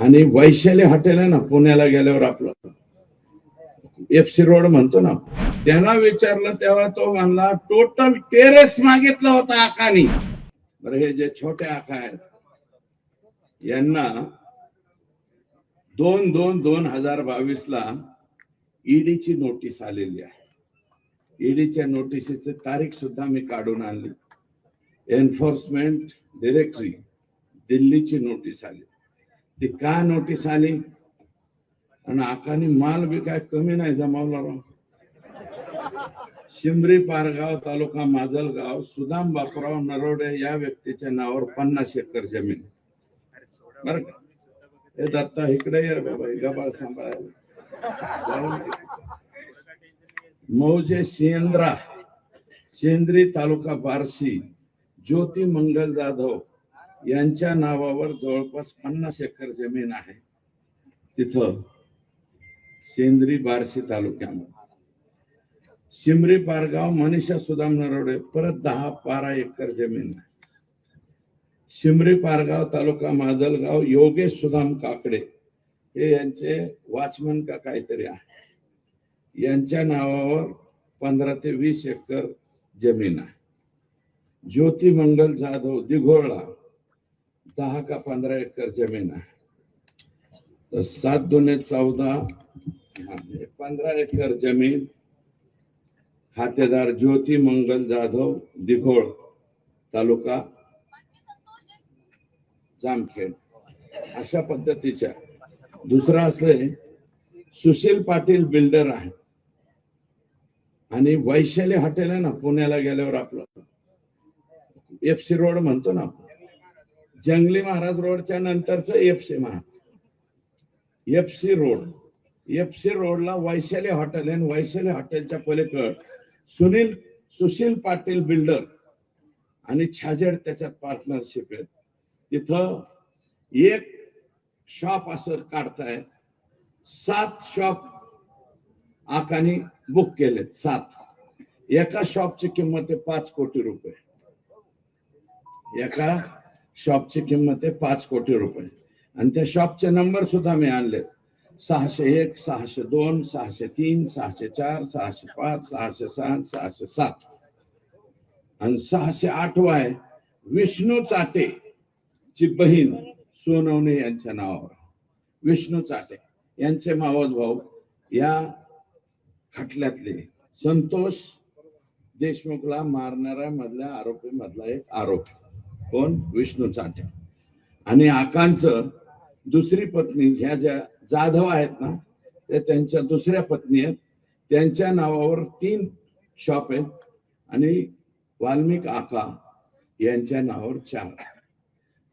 आणि वैशाली हॉटेल आहे ना पुण्याला गेल्यावर आपलं. एफ सी रोड म्हणतो ना त्यांना विचारलं तेव्हा तो म्हणला टोटल टेरेस मागितलं होतं आकानी. बरं हे जे छोटे आका आहेत यांना दोन दोन दोन हजार बावीस ला ईडीची नोटीस आलेली आहे. ईडीच्या नोटिसेची तारीख सुद्धा मी काढून आणली. एन्फोर्समेंट डिरेक्टरी दिल्लीची नोटीस आली. ती का नोटीस आली? आणि आकाने माल बी काय कमी नाही जमावला राव. शिमरी पारगाव तालुका माजलगाव सुदाम बापराव नरोडे या व्यक्तीच्या नावावर पन्नास एकर जमीन. बर हे दत्ता इकडे ये बाबा गबाळ सांभाळायला. मौजे सेंद्रा सेंद्री तालुका बारसी ज्योती मंगल जाधव यांच्या नावावर जवळपास पन्नास एकर जमीन आहे. तिथं सेंद्री बार्शी तालुक्यामध्ये. शिमरी पारगाव मनीषा सुदाम नरोडे परत दहा बारा एकर जमीन आहे. शिमरी पारगाव तालुका माजलगाव योगेश सुदाम काकडे हे यांचे वाचमन का काहीतरी आहे. यांच्या नावावर पंधरा ते वीस एकर जमीन आहे. ज्योती मंगल जाधव दिघोळला दहा का पंधरा एकर जमीन आहे. तर सात दोन्ही चौदा पंधरा एकर जमीन खातेदार ज्योती मंगल जाधव दिघोळ तालुका जामखेड. अशा पद्धतीच्या. दुसरा असले सुशील पाटील बिल्डर आहे आणि वैशाली हॉटेल आहे ना पुण्याला गेल्यावर आपलं. एफ सी रोड म्हणतो ना जंगली महाराज रोडच्या नंतरच F C Maharaj. FC road. FC रोडला वैशाली हॉटेल आणि वैशाली हॉटेलच्या पलीकड सुनील सुशील पाटील बिल्डर आणि छाजेड त्याच्यात पार्टनरशिप आहे तिथं एक शॉप असं काढताय. सात शॉप आकानी बुक केलेत सात. एका शॉपची किंमत आहे पाच कोटी रुपये. एका शॉपची किंमत आहे पाच कोटी रुपये. आणि त्या शॉपचे नंबर सुद्धा मी आणले सहाशे एक सहाशे दोन सहाशे तीन सहाशे चार सहाशे पाच सहाशे सहा सहाशे सात. आणि सहाशे आठवा आहे विष्णू चाटे ची बहीण सोनवणे यांच्या नावावर. विष्णू चाटे यांचे मावस भाऊ या खटल्यातले संतोष देशमुखला मारणाऱ्या मधल्या आरोपी मधला एक आरोप. कोण? विष्णू चाटे आणि आकांचं दुसरी पत्नी ह्या ज्या जाधव आहेत ना ते त्यांच्या दुसऱ्या पत्नी आहेत. त्यांच्या नावावर तीन शॉप आहेत. आणि वाल्मिक आका यांच्या नावावर चार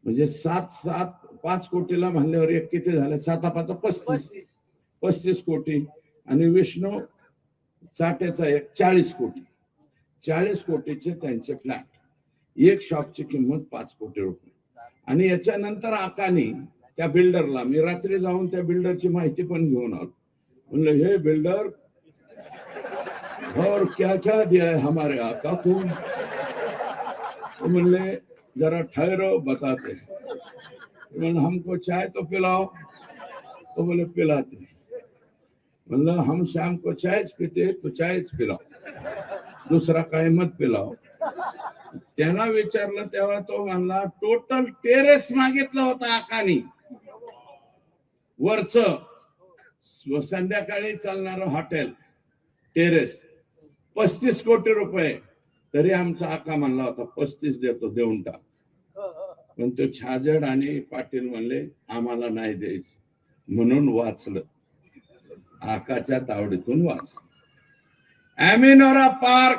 म्हणजे सात सात पाच कोटीला म्हणल्यावर एक किती झाले? साता पाच पस्तीस. पस्तीस कोटी. आणि विष्णू चाट्याचा एक चाळीस कोटी. चाळीस कोटीचे त्यांचे फ्लॅट. एक शॉपची किंमत पाच कोटी रुपये. आणि याच्यानंतर आकानी त्या बिल्डरला मी रात्री जाऊन त्या बिल्डरची माहिती पण घेऊन आलो. म्हणलं हे बिल्डर और क्या क्या दिया है हमारे आका को? तो म्हणले जरा ठहरो बताते म्हणलं हमको चाय तो पिलाओ. तो बोले पिलाते म्हणलं हम शाम को चायच पिते तो चायच पिलाओ. दुसरा काय मत पिलाओ? त्यांना विचारलं तेव्हा तो म्हणला टोटल टेरेस मागितलं होता आकानी. वरच संध्याकाळी चालणार हॉटेल टेरेस पस्तीस कोटी रुपये. तरी आमचा आका म्हणला होता पस्तीस देतो देऊन टाक. पण तो छाजड आणि पाटील म्हणले आम्हाला नाही द्यायचं. म्हणून वाचलं. आकाच्या तावडीतून वाचलं. अॅमिनोरा पार्क